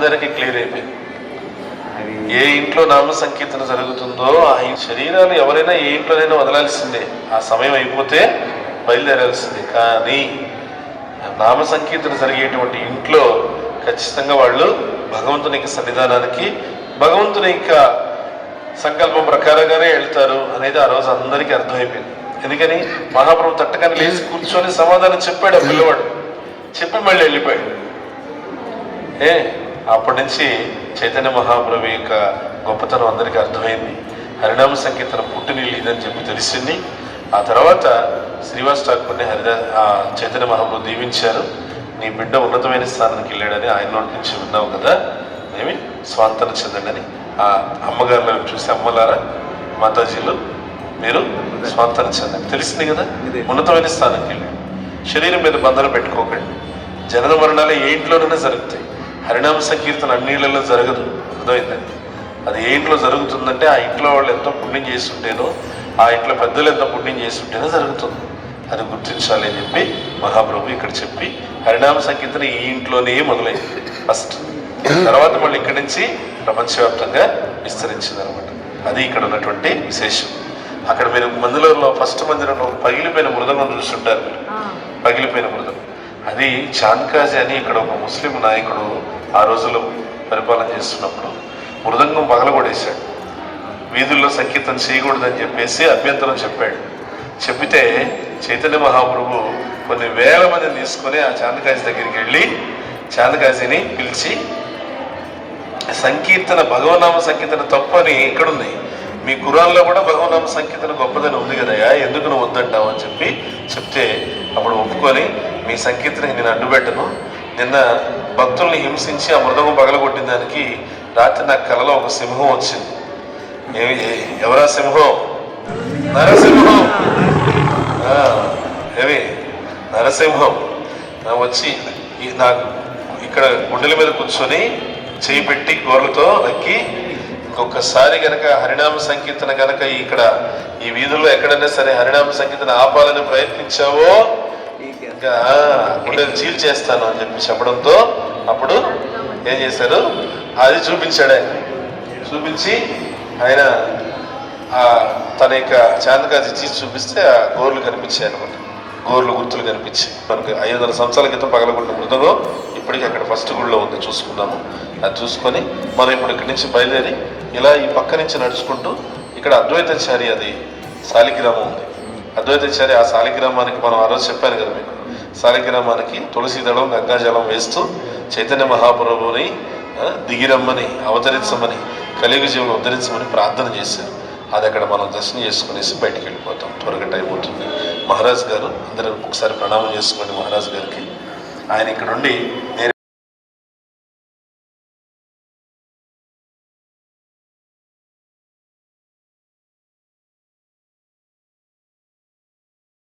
అందరికీ క్లియర్ అయిపోయింది. ఏ ఇంట్లో నామ సంకీర్తన జరుగుతుందో ఆ శరీరాలు ఎవరైనా ఏ ఇంట్లోనైనా వదలాల్సిందే. ఆ సమయం అయిపోతే బయలుదేరాల్సిందే. కానీ నామ సంకీర్తన జరిగేటువంటి ఇంట్లో ఖచ్చితంగా వాళ్ళు భగవంతుని యొక్క సన్నిధానానికి భగవంతుని యొక్క సంకల్పం ప్రకారంగానే వెళ్తారు అనేది ఆ రోజు అందరికీ అర్థమైపోయింది. ఎందుకని? మహాప్రభు తట్టకని లేచి కూర్చొని సమాధానం చెప్పాడు ఆ పిల్లవాడు. చెప్పి మళ్ళీ వెళ్ళిపోయాడు. ఏ? అప్పటి నుంచి చైతన్య మహాప్రభు యొక్క గొప్పతనం అందరికీ అర్థమైంది. హరినామ సంకీర్తన పుట్టినీళ్ళు ఇదని చెప్పి తెలిసింది. ఆ తర్వాత శ్రీవాస్ ఠాకూర్ని హరిదా చైతన్య మహాప్రభు దీవించారు నీ బిడ్డ ఉన్నతమైన స్థానానికి వెళ్ళాడని ఆయన నోటి నుంచి విన్నావు కదా? ఏమి? స్వాంతన చెందండి ఆ అమ్మగారులను చూసి అమ్మలారా మాతాజీలు మీరు స్వాంతన చెందండి. తెలిసింది కదా? ఉన్నతమైన స్థానానికి వెళ్ళాడు. శరీరం మీద బంధన పెట్టుకోకండి. జనన మరణాలు ఏ ఇంట్లోనైనా జరుగుతాయి. హరినామ సంకీర్తన అన్నిళ్ళలో జరగదు. అర్థమైందండి అది ఏ ఇంట్లో జరుగుతుందంటే ఆ ఇంట్లో వాళ్ళు ఎంతో పుణ్యం చేస్తుంటేనో ఆ ఇంట్లో పెద్దలు ఎంతో పుణ్యం చేస్తుంటేనో జరుగుతుంది. అది గుర్తించాలి అని చెప్పి మహాప్రభు ఇక్కడ చెప్పి హరినామ సంకీర్తన ఈ ఇంట్లోనే మొదలైంది. ఫస్ట్. తర్వాత మళ్ళీ ఇక్కడి నుంచి ప్రపంచవ్యాప్తంగా విస్తరించింది అనమాట అది ఇక్కడ ఉన్నటువంటి విశేషం. అక్కడ మీరు మందిరంలో ఫస్ట్ మందిరంలో పగిలిపోయిన మృదంగం చూస్తుంటారు మీరు. పగిలిపోయిన మృదంగం అది చాన్కాజీ అని ఇక్కడ ఒక ముస్లిం నాయకుడు ఆ రోజుల్లో పరిపాలన చేస్తున్నప్పుడు మృదంగం పగలగొడేశాడు వీధుల్లో సంకీర్తన చేయకూడదని చెప్పేసి అభ్యంతరం చెప్పాడు. చెప్పితే చైతన్య మహాప్రభు కొన్ని వేల మందిని తీసుకొని ఆ చాందకాజీ దగ్గరికి వెళ్ళి చాందకాజీని పిలిచి సంకీర్తన భగవనామ సంకీర్తన తప్పని ఎక్కడుంది మీ కురాల్లో కూడా భగవనామ సంకీర్తన గొప్పదని ఉంది కదయా ఎందుకు నువ్వు వద్దంటావు అని చెప్పి చెప్తే అప్పుడు ఒప్పుకొని మీ సంకీర్తనకి నేను అడ్డుపెట్టను. నిన్న భక్తుల్ని హింసించి ఆ మృదగం పగలగొట్టిన దానికి రాత్రి నాకు కలలో ఒక సింహం వచ్చింది. ఏమి ఎవరా సింహం? నరసింహం. ఏమి నరసింహం. నా వచ్చి నాకు ఇక్కడ గుండెల మీద కూర్చొని చేయి పెట్టి గోర్లతో నక్కి ఇంకొకసారి గనక హరినామ సంకీర్తన గనక ఇక్కడ ఈ వీధుల్లో ఎక్కడైనా సరే హరినామ సంకీర్తన ఆపాలని ప్రయత్నించావో ఇంకా గుండెలు చీల్ చేస్తాను అని చెప్పి చెప్పడంతో అప్పుడు ఏం చేశారు? అది చూపించాడు ఆయన. చూపించి ఆయన ఆ తన యొక్క చాందకాజీ చీజ్ చూపిస్తే ఆ గోర్లు కనిపించాయి అనమాట గోర్లు గుర్తులు కనిపించాయి. మనకి ఐదు వందల సంవత్సరాల క్రితం పగలగొండ మృతంలో ఇప్పటికీ అక్కడ ఫస్ట్ గుడిలో ఉంది చూసుకున్నాము అది చూసుకొని మనం ఇప్పుడు ఇక్కడి నుంచి బయలుదేరి ఇలా ఈ పక్క నుంచి నడుచుకుంటూ ఇక్కడ అద్వైతాచారి అది శాలిగ్రామం ఉంది. అద్వైతాచారి ఆ శాలిగ్రామానికి మనం ఆ రోజు చెప్పాను కదా మీకు. శాలిగ్రామానికి తులసిదళం గంగాజలం వేస్తూ చైతన్య మహాప్రభుని దిగిరమ్మని అవతరించమని కలియుగ జీవులు ఉద్ధరించమని ప్రార్థన చేశారు. అది అక్కడ మనం దర్శనం చేసుకునేసి బయటికి వెళ్ళిపోతాం. త్వరగా టైం అవుతుంది. మహారాజ్ గారు అందరూ ఒకసారి ప్రణామం చేసుకోండి మహారాజ్ గారికి. ఆయన ఇక్కడ ఉండి